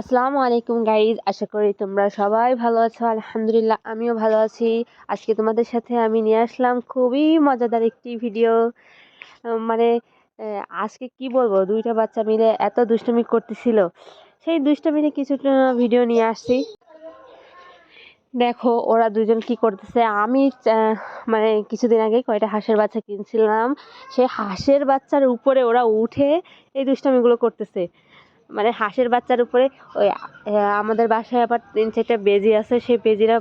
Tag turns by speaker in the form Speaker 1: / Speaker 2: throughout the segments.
Speaker 1: আসসালামু আলাইকুম গাইজ, আশা করি তোমরা সবাই ভালো আছো, আলহামদুলিল্লাহ আমিও ভালো আছি। আজকে তোমাদের সাথে আমি নিয়ে আসলাম খুবই মজাদার একটি ভিডিও মানে আজকে কি বলব, দুইটা বাচ্চা মিলে এত দুষ্টুমি করতেছিল। সেই দুষ্টুমির কিছু ভিডিও নিয়ে আসছি। দেখো, ওরা দুজন কি করতেছে, আমি মানে কিছুদিন আগে কয়টা হাঁসের বাচ্চা কিনছিলাম। সেই হাঁসের বাচ্চার উপরে ওরা উঠে এই দুষ্টামিগুলো করতেছে। মানে হাঁসের বাচ্চার উপরে ওই আমাদের বাসায় আবার তিন চারটা বেজি আছে, সেই বেজিরা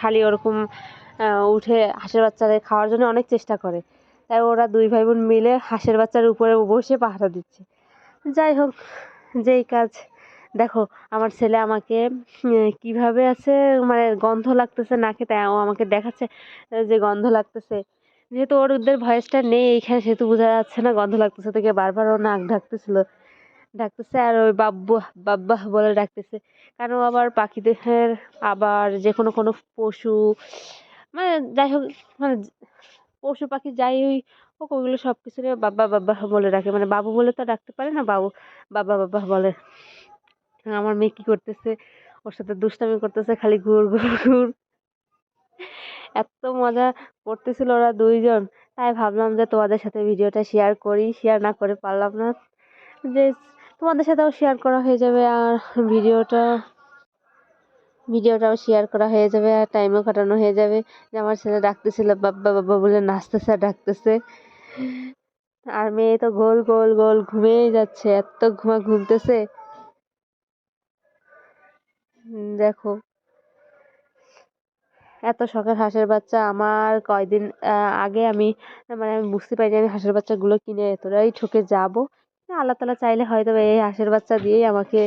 Speaker 1: খালি ওরকম উঠে হাঁসের বাচ্চাদের খাওয়ার জন্য অনেক চেষ্টা করে। তাই ওরা দুই ভাই বোন মিলে হাঁসের বাচ্চার উপরে বসে পাহারা দিচ্ছে। যাই হোক, যেই কাজ, দেখো, আমার ছেলে আমাকে কীভাবে আছে মানে গন্ধ লাগতেছে নাকে তাই ও আমাকে দেখাচ্ছে যে গন্ধ লাগতেছে। যেহেতু ওর ওদের ভয়েসটা নেই এইখানে সেহেতু বোঝা যাচ্ছে না গন্ধ লাগতেছে থেকে বারবার ও নাক ডাকতেছিল ডাকতেছে আর ওই বাব্বু বাব্বাহ বলে ডাকতেছে। কারণ আবার পাখিদের আবার যে কোনো কোনো পশু মানে যাই হোক মানে পশু পাখি যাই হোক, ওগুলো সব কিছু নিয়ে বাব্বা বাব্বাহ বলে ডাকে। মানে বাবু বলে তো ডাকতে পারে না, বাবু, বাব্বা বাব্বাহ বলে। আমার মেয়ে কি করতেছে? ওর সাথে দুষ্টামি করতেছে, খালি ঘুর ঘুর ঘুর। এত মজা করতেছিল ওরা দুইজন। তাই ভাবলাম যে তোমাদের সাথে ভিডিওটা শেয়ার করি। শেয়ার না করে পারলাম না। যে তোমাদের সাথেও শেয়ার করা হয়ে যাবে আর ভিডিওটা, ভিডিওটাও শেয়ার করা হয়ে যাবে আর টাইমও কাটানো হয়ে যাবে। যে আমার ছেলে ডাকতেছিল, বাব্বা বাব্বা, বলে নাচতেছে আর ডাকতেছে। আর মেয়ে তো গোল গোল গোল ঘুমিয়েই যাচ্ছে, এত ঘুমা ঘুমতেছে। দেখো। এত শখের হাঁসের বাচ্চা, আমার কয়দিন আগে আমি মানে আমি বুঝতে পারিনি আমি হাঁসের বাচ্চাগুলো কিনে এতটাই ঠকে যাব। আল্লাহ তালা চাইলে হয়তো এই হাঁসের বাচ্চা দিয়েই আমাকে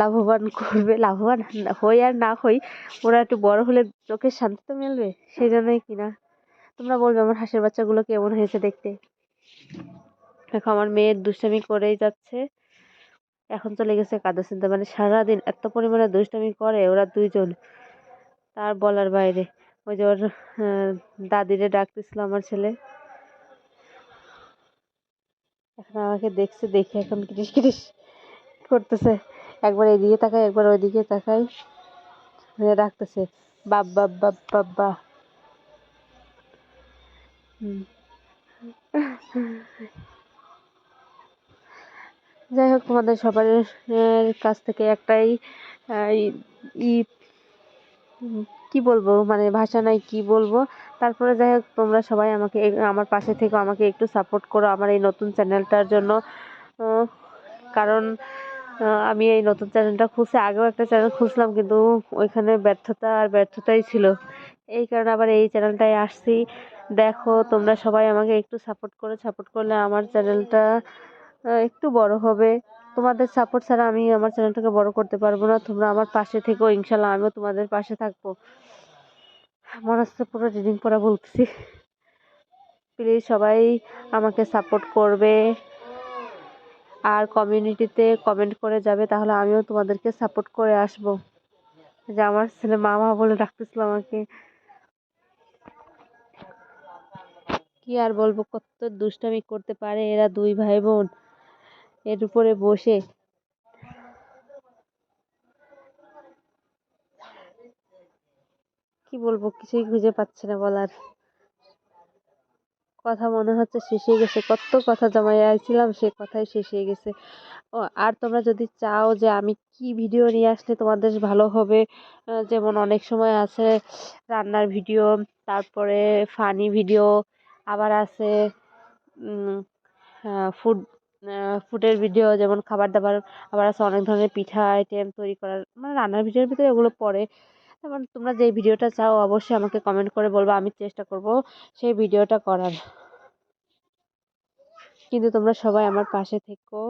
Speaker 1: লাভবান করবে। লাভবান হই আর না হই, ওরা একটু বড় হলে চোখের শান্তি তো মিলবে? সেই জন্যই কিনা তোমরা বলবে আমার হাঁসের বাচ্চাগুলো কেমন হয়েছে দেখতে। দেখো, আমার মেয়ের দুষ্টামি করেই যাচ্ছে। এখন চলে গেছে কাদা চিনতে মানে সারাদিন এত পরিমাণে দুষ্টামি করে ওরা দুইজন তার বলার বাইরে। ওই যে ওর দাদিরে ডাকতেছিল আমার ছেলে। এখন আমাকে দেখছে, দেখে এখন কিটিস কিটিস করতেছে। একবার এদিকে তাকায় একবার ওইদিকে তাকায় মানে ডাকতেছে, বাপ বাব বাব্বা হুম। যাই হোক, তোমাদের সবার কাছ থেকে একটাই ই- কি বলব? মানে ভাষা নাই কি বলব? তারপরে যাই হোক তোমরা সবাই আমাকে আমার পাশে থেকে, আমাকে একটু সাপোর্ট করো আমার এই নতুন চ্যানেলটার জন্য। কারণ আমি এই নতুন চ্যানেলটা খুলছি, আগেও একটা চ্যানেল খুলছিলাম, কিন্তু ওইখানে ব্যর্থতা আর ব্যর্থতাই ছিল। এই কারণে আবার এই চ্যানেলটায় আসছি। দেখো, তোমরা সবাই আমাকে একটু সাপোর্ট করো সাপোর্ট করলে আমার চ্যানেলটা একটু বড় হবে। তোমাদের সাপোর্ট ছাড়া আমি আমার চ্যানেলটাকে বড় করতে পারব না। তোমরা আমার পাশে থেকো, ইনশাল্লাহ আমিও তোমাদের পাশে থাকব। মনে হচ্ছে পুরো রিডিং পড়া বলতেছি। প্লিজ সবাই আমাকে সাপোর্ট করবে। আর কমিউনিটিতে কমেন্ট করে যাবে, তাহলে আমিও তোমাদেরকে সাপোর্ট করে আসব। যে আমার ছেলে মামা বলে ডাকতেছিল আমাকে। কি আর বলব, কত দুষ্টামি করতে পারে এরা দুই ভাই বোন। এর উপরে বসে। কি বলব, কিছুই খুঁজে পাচ্ছি না বলার। কথা মনে হচ্ছে শেষ হয়ে গেছে। কত কথা জমাই আইছিলাম, সে কথাই শেষ হয়ে গেছে। ও, আর তোমরা যদি চাও যে আমি কি ভিডিও নিয়ে আসলে তোমাদের ভালো হবে যেমন অনেক সময় আছে রান্নার ভিডিও, তারপরে ফানি ভিডিও, আবার আছে ফুড ফুডের ভিডিও যেমন খাবার দাবার আবার আছে অনেক ধরনের পিঠা আইটেম তৈরি করার মানে রান্নার ভিডিওর ভিতরে এগুলো পড়ে। যেমন তোমরা যে ভিডিওটা চাও, অবশ্যই আমাকে কমেন্ট করে বলব, আমি চেষ্টা করব সেই ভিডিওটা করার। কিন্তু তোমরা সবাই আমার পাশে থেকো।